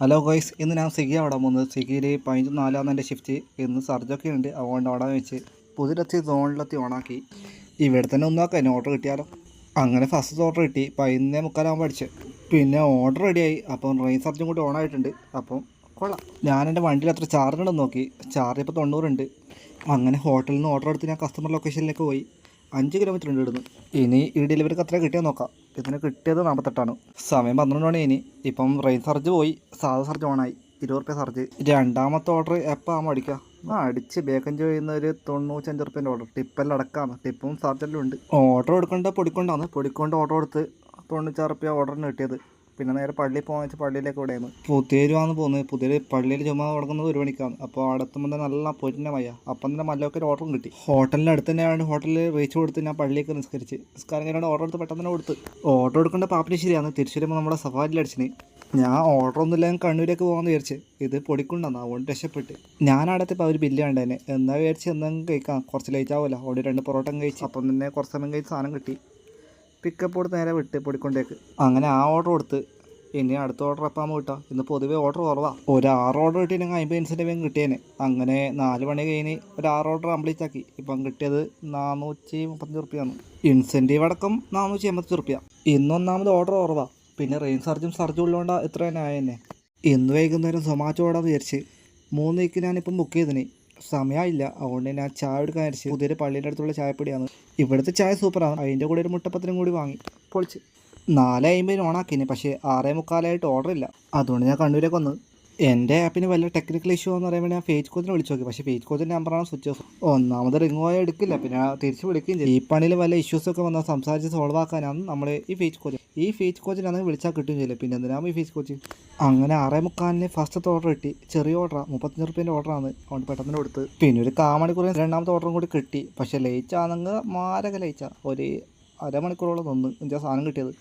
Hello ഗോയ്സ് ഇന്ന് ഞാൻ സ്വിഗ്ഗി അവിടെ പോകുന്നത്. സ്വിഗ്ഗിയിൽ പതിനഞ്ച് നാലാം എന്റെ ഷിഫ്റ്റ് ഇന്ന് സർജൊക്കെ ഉണ്ട് അതുകൊണ്ട് അവിടെ വെച്ച് പുതിരെത്തി സോണിലെത്തി ഓണാക്കി. ഇവിടെ തന്നെ ഒന്നാക്കാം എന്നെ ഓർഡർ കിട്ടിയാലോ? അങ്ങനെ ഫസ്റ്റ് ഓർഡർ കിട്ടി പതിനൊന്നേ മുക്കാലാകുമ്പോൾ അടിച്ച് പിന്നെ ഓർഡർ റെഡിയായി അപ്പം റെയിൻ സർജും കൂടി ഓണായിട്ടുണ്ട്. അപ്പം കൊള്ളാം. ഞാൻ എന്റെ വണ്ടിയിൽ അത്ര ചാർജ് ഉണ്ടെന്ന് നോക്കി. ചാർജ് ഇപ്പോൾ തൊണ്ണൂറുണ്ട്. അങ്ങനെ ഹോട്ടലിൽ നിന്ന് ഓർഡർ എടുത്ത് ഞാൻ കസ്റ്റമർ ലൊക്കേഷനിലേക്ക് പോയി. അഞ്ച് കിലോമീറ്റർ ഉണ്ട് ഇവിടുന്ന്. ഇനി ഈ ഡെലിവറിക്ക് അത്ര കിട്ടിയാൽ നോക്കാം. ഇതിന് കിട്ടിയത് നാൽപ്പത്തെട്ടാണ് സമയം പന്ത്രണ്ട് മണി ഇനി. ഇപ്പം റെയിൻ സർജ് പോയി. സാധാ സർജ് ഓണായി ഇരുപത് റുപ്യ സർജ് രണ്ടാമത്തെ ഓർഡർ എപ്പോൾ ആകുമ്പോൾ അടിക്കുക ആ അടിച്ച് ബേക്കൻ ചെയ്യുന്ന ഒരു തൊണ്ണൂറ്റഞ്ച് റുപ്യന്റെ ഓർഡർ ടിപ്പെല്ലാം അടക്കാണ് ടിപ്പും സർജെല്ലാം ഉണ്ട്. ഓർഡർ കൊടുക്കേണ്ട പൊടിക്കൊണ്ടാണ് പൊടിക്കൊണ്ട് ഓർഡർ കൊടുത്ത് തൊണ്ണൂറ്റാറ് റുപ്യ ഓർഡറിന് കിട്ടിയത്. പിന്നെ നേരെ പള്ളി പോകാന്ന് വെച്ചാൽ പള്ളിയിലേക്ക് ഇവിടെയാണ് പുതിയരുവാന്ന് പോകുന്നത് പുതിയ പള്ളിയിൽ ചുമ തുടങ്ങുന്നത് ഒരു മണിക്കാണ്. അപ്പോൾ അവിടെ എത്തുമ്പോൾ തന്നെ നല്ല പൊരിഞ്ഞ മയ്യ അപ്പം തന്നെ മല്ലൊക്കെ ഒരു ഓർഡറും കിട്ടി. ഹോട്ടലിന്റെ അടുത്ത് തന്നെയാണ് ഹോട്ടലിൽ വെയിച്ച് കൊടുത്ത് ഞാൻ പള്ളിയിലേക്ക് നിസ്കരിച്ച്. നിസ്കാരം കഴിഞ്ഞാൽ ഓർഡർ എടുത്ത് പെട്ടെന്ന് തന്നെ കൊടുത്ത്. ഓർഡർ കൊടുക്കേണ്ട പാപ്പിന് ശരിയാണ് തിരിച്ചു വരുമ്പോൾ നമ്മുടെ സഫാരിയിൽ അടിച്ചിന്. ഞാൻ ഓർഡർ ഒന്നുമില്ലെങ്കിൽ കണ്ണൂരേക്ക് പോകാമെന്ന് വിചാരിച്ച്. ഇത് പൊടിക്കുണ്ടെന്ന്. അതുകൊണ്ട് രക്ഷപ്പെട്ട്. എത്തിയപ്പോൾ അവർ ബില്ല് കണ്ടേനെ. എന്നാ വിചാരിച്ച് എന്തെങ്കിലും കഴിക്കാം. കുറച്ച് ലേറ്റ് ആവുമല്ലോ അവിടെ രണ്ട് പൊറോട്ടം കഴിച്ച്. അപ്പം തന്നെ കുറച്ച് സമയം കഴിച്ച് സാധനം കിട്ടി. പിക്കപ്പ് കൊടുത്ത് നേരെ വിട്ട് പൊടിക്കൊണ്ടേക്ക്. അങ്ങനെ ആ ഓർഡർ കൊടുത്ത്. ഇനി അടുത്ത ഓർഡർ എപ്പോൾ ആകുമ്പോൾ കിട്ടാം ഇന്ന് പൊതുവേ ഓർഡർ കുറവാണ് ഒരു ആറ് ഓർഡർ കിട്ടിയിട്ടുണ്ടെങ്കിൽ അമ്പത് ഇൻസിന്റെ വേഗം കിട്ടിയേനെ. അങ്ങനെ നാല് മണി കഴിഞ്ഞ് ഒരു ആറ് ഓർഡർ കംപ്ലീറ്റ് ആക്കി. ഇപ്പം കിട്ടിയത് നാനൂറ്റി മുപ്പത്തഞ്ച് റുപ്യാണ് ഇൻസെന്റീവ് അടക്കം നാനൂറ്റി എൺപത്തഞ്ച് റുപ്യ ഇന്നൊന്നാമത് ഓർഡർ കുറവാണ് പിന്നെ റെയിൻ സർജും സർജും ഉള്ളതുകൊണ്ടാണ് ഇത്ര തന്നെ ആയെന്നെ. ഇന്ന് വൈകുന്നേരം സൊമാറ്റോ ഓടാന്ന് വിചാരിച്ച്. മൂന്ന് വീക്ക് ഞാനിപ്പം ബുക്ക് ചെയ്തിന്. സമയമില്ല അതുകൊണ്ട് തന്നെ ആ ചായ എടുക്കാൻ വിചാരിച്ച് പുതിയൊരു പള്ളിയുടെ അടുത്തുള്ള ചായപ്പൊടിയാണ്. ഇവിടുത്തെ ചായ സൂപ്പറാണ്. അതിന്റെ കൂടെ ഒരു മുട്ടപ്പത്തിനും കൂടി വാങ്ങി പൊളിച്ച്. നാല് അമ്പതിന് ഓണാക്കിന് പക്ഷേ ആറേ മുക്കാലായിട്ട് ഓർഡർ ഇല്ല. അതുകൊണ്ട് ഞാൻ കണ്ണൂരേക്ക് വന്നത്. എന്റെ ആപ്പിന് വല്ല ടെക്നിക്കൽ ഇഷ്യൂ എന്ന് പറയുമ്പോൾ ഞാൻ ഫേസ് കോച്ചിനെ വിളിച്ചു നോക്കി. പക്ഷേ ഫേസ് കോച്ചിന്റെ നമ്പറാണ് സ്വിച്ച് ഓഫ് ഒന്നാമത് റിംഗ് പോയാൽ എടുക്കില്ല. പിന്നെ തിരിച്ച് വിളിക്കുകയും ചെയ്യും ഈ പണിയിൽ വല്ല ഇഷ്യൂസൊക്കെ വന്നാൽ സംസാരിച്ച് സോൾവ് ആക്കാനാണ് നമ്മൾ ഈ ഫേസ് കോച്ച് ഈ ഫേസ് കോച്ചിനാണെങ്കിൽ വിളിച്ചാൽ കിട്ടുകയും ചെയ്യില്ല. പിന്നെ എന്തിനാണ് ഈ ഫേസ് കോച്ച് അങ്ങനെ ആറേ മുക്കാലിന് ഫസ്റ്റത്തെ ഓർഡർ കിട്ടി. ചെറിയ ഓർഡറാണ് മുപ്പത്തഞ്ച് റുപ്യേന്റെ ഓർഡറാണ് അതുകൊണ്ട് പെട്ടെന്ന് കൊടുത്ത്. പിന്നെ ഒരു കാമണിക്കൂർ രണ്ടാമത്തെ ഓർഡറും കൂടി കിട്ടി. പക്ഷേ ലയിച്ചാണെങ്കിൽ മാരക ലേറ്റാ ഒരു അരമണിക്കൂറോളം നിന്ന് എന്താ സാധനം കിട്ടിയത്.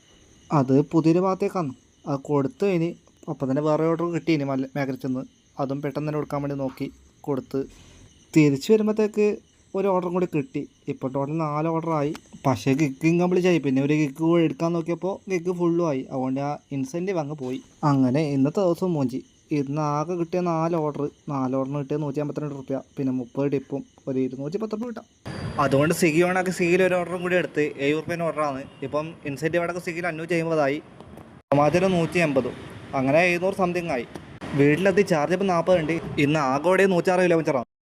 അത് പുതിയൊരു ഭാഗത്തേക്കാണ്. അത് കൊടുത്തു ഇനി അപ്പം തന്നെ വേറെ ഓർഡർ കിട്ടി ഇനി മല്ല മേഖലയിൽ നിന്ന് അതും പെട്ടെന്ന് തന്നെ കൊടുക്കാൻ വേണ്ടി നോക്കി കൊടുത്ത്. തിരിച്ച് വരുമ്പോഴത്തേക്ക് ഒരു ഓർഡറും കൂടി കിട്ടി. ഇപ്പോൾ ടോട്ടൽ നാല് ഓർഡറായി പക്ഷേ കിക്ക് ഇൻകംപ്ലീറ്റ് ആയി. പിന്നെ ഒരു കിക്ക് എടുക്കാൻ നോക്കിയപ്പോൾ കിക്ക് ഫുള്ളും ആയി. അതുകൊണ്ട് ആ ഇൻസെന്റീവ് അങ്ങ് പോയി. അങ്ങനെ ഇന്നത്തെ ദിവസം മൂഞ്ചി. ഇന്ന് ആകെ കിട്ടിയ നാല് ഓർഡർ നാല് ഓർഡറിന് കിട്ടിയ നൂറ്റി അമ്പത്തിരണ്ട് റുപ്യ. പിന്നെ മുപ്പത് ടിപ്പും ഒരു ഇരുന്നൂറ്റി പത്ത് റുപ്യ കിട്ടാം. അതുകൊണ്ട് സ്വിഗ്ഗി ഓണാക്കി സ്വിഗ്ഗിയിൽ ഒരു ഓർഡറും കൂടി എടുത്ത് ഏഴ് റുപ്യേന്റെ ഓർഡറാണ് ഇപ്പം ഇൻസെന്റീവ് അടക്കം സ്വിഗ്ഗിയിൽ അഞ്ഞൂറ്റി അമ്പതായി ടൊമാറ്റോ നൂറ്റി എൺപതും അങ്ങനെ എഴുന്നൂറ് സംതിങ് ആയി. വീട്ടിലെത്തി ചാർജ് ഇപ്പം നാൽപ്പതുണ്ട് ഇന്ന് ആകോടെ നൂറ്റാറ് കിലോമീറ്ററാണ്